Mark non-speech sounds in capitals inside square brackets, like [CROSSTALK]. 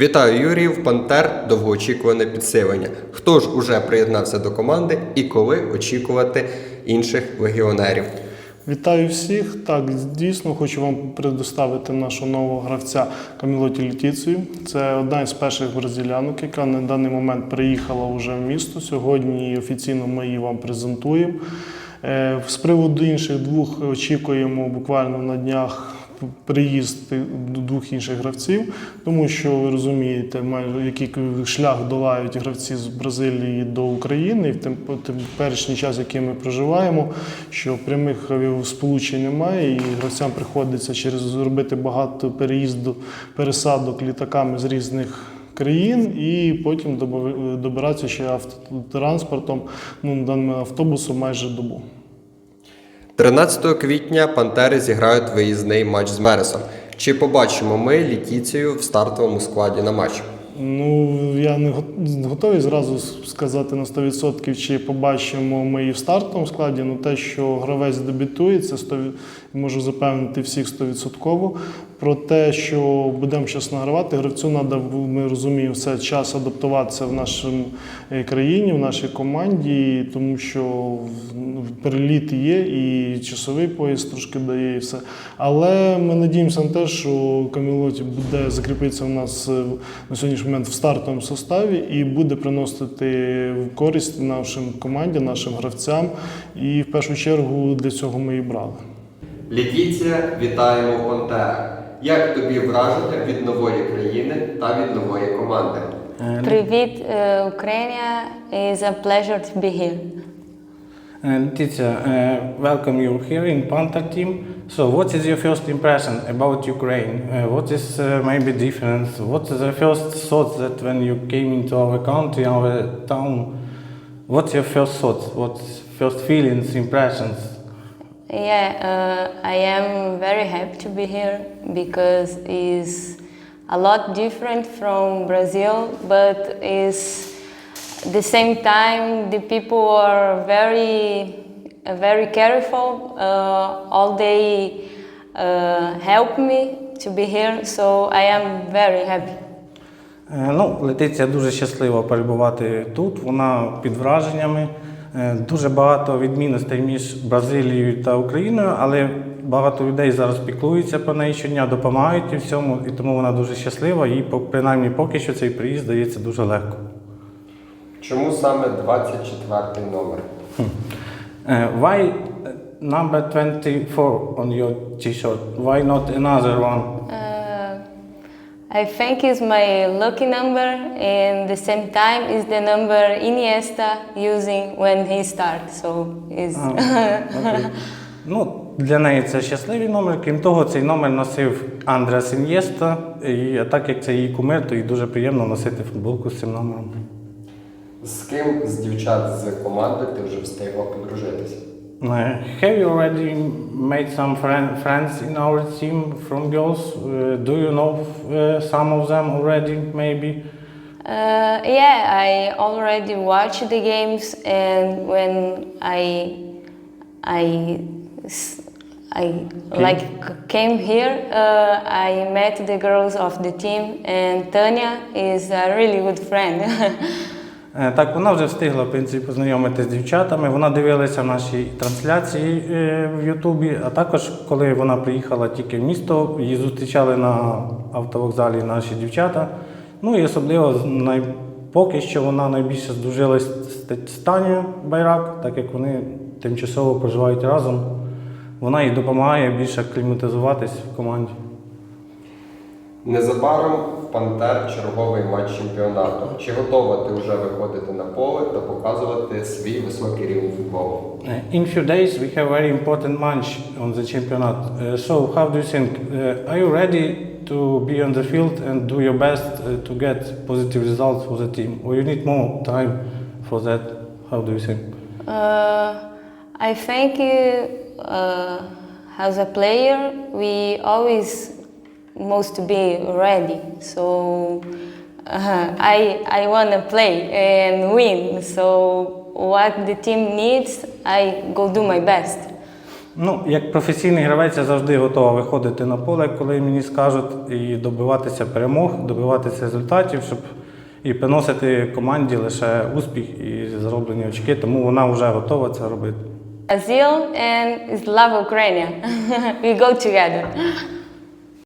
Вітаю Юріїв, Пантер, довгоочікуване підсилення. Хто ж уже приєднався до команди і коли очікувати інших легіонерів? Вітаю всіх. Так, дійсно хочу вам предоставити нашого нового гравця Камілоті Літіцію. Це одна із перших бразилянок, яка на даний момент приїхала вже в місто. Сьогодні офіційно ми її вам презентуємо. Е, З приводу інших двох очікуємо буквально на днях приїзд двох інших гравців, тому що ви розумієте, майже який шлях долають гравці з Бразилії до України, і в тем- теперішній час, який ми проживаємо, що прямих сполучень немає, і гравцям приходиться через зробити багато переїзду, пересадок літаками з різних. Країн і потім добиратися ще автотранспортом, ну даним автобусом майже добу. 13 квітня Пантери зіграють виїзний матч з Мересом. Чи побачимо ми літіцію в стартовому складі на матч? Ну, я не готовий зразу сказати на 100%, чи побачимо ми її в стартовому складі. Ну те, що гравець дебютує, це 100%, можу запевнити всіх 100%. Про те, що будемо зараз награвати, гравцю треба, ми розуміємо, все час адаптуватися в нашій країні, в нашій команді, тому що переліт є, і часовий пояс трошки дає, і все. Але ми надіємося на те, що Камілоті буде закріпитися у нас е, на сьогоднішній момент в стартовому составі і буде приносити користь нашим команді, нашим гравцям. І в першу чергу для цього ми і брали. Літіція, вітаємо в Пантерах. Як тобі враження від нової країни та від нової команди? Привіт, е, Україна. It's a pleasure to be here. Uh, Letizia, uh, welcome you here in Panther team. So, what is your first impression about Ukraine? Uh, what is uh, maybe? What is the first thoughts that when you came into our country, our town? What's your first thoughts? What's first feelings, impressions? Yeah, uh, I am very happy to be here because it's a lot different from Brazil, but is the same time the people are very, very careful. Uh, all they uh, help me to be here, so I am very happy. Е, Ну, Летиція дуже щаслива перебувати тут. Вона під враженнями. Е, Дуже багато відмінностей між Бразилією та Україною, але багато людей зараз піклуються про неї щодня, допомагають у всьому, і тому вона дуже щаслива. І по- принаймні поки що цей приїзд дається дуже легко. Чому саме 24 номер? Е, Why number 24 on your t-shirt? Why not another one? Uh, I think it's my lucky number, and the same time is the number Iniesta using when he starts. So it's [LAUGHS] Окей. Ну, для неї це щасливий номер. Крім того, цей номер носив Андреас Ін'єста. І так як це її кумир, то їй дуже приємно носити футболку з цим номером. З ким з дівчат з команди ти вже встигла подружитися? Е, Have you already made some friend, friends in our team from girls? Uh, do you know uh, some of them already, maybe? uh, yeah. I already watched the games, and when I I s- I like c- came here, uh, I met the girls of the team, and Tanya is a really good friend. [LAUGHS] Е, Так, вона вже встигла в принципі, познайомитися з дівчатами. Вона дивилася наші трансляції е, в Ютубі. А також, коли вона приїхала тільки в місто, її зустрічали на автовокзалі наші дівчата. Ну і особливо поки що вона найбільше здружилась з- з Байрак, так як вони тимчасово проживають разом. Вона їй допомагає більше акліматизуватись в команді. Незабаром в Пантер черговий матч чемпіонату. Чи готова ти вже виходити на поле та показувати свій високий рівень футболу? Uh, In few days, we have very important match on the championat. Uh, so, how do you think? Uh, are you ready to be on the field and do your best uh, to get positive results for the team, or you need more time for that? How do you think? Uh, I think uh, as a player, we always must be ready. So uh, I I want to play and win. So what the team needs, I go do my best. Ну, як професійний гравець, я завжди готова виходити на поле, коли мені скажуть, і добиватися перемог, добиватися результатів, щоб і приносити команді лише успіх і зароблені очки, тому вона вже готова це робити. Brazil and Slava Ukraine. [LAUGHS] we go together.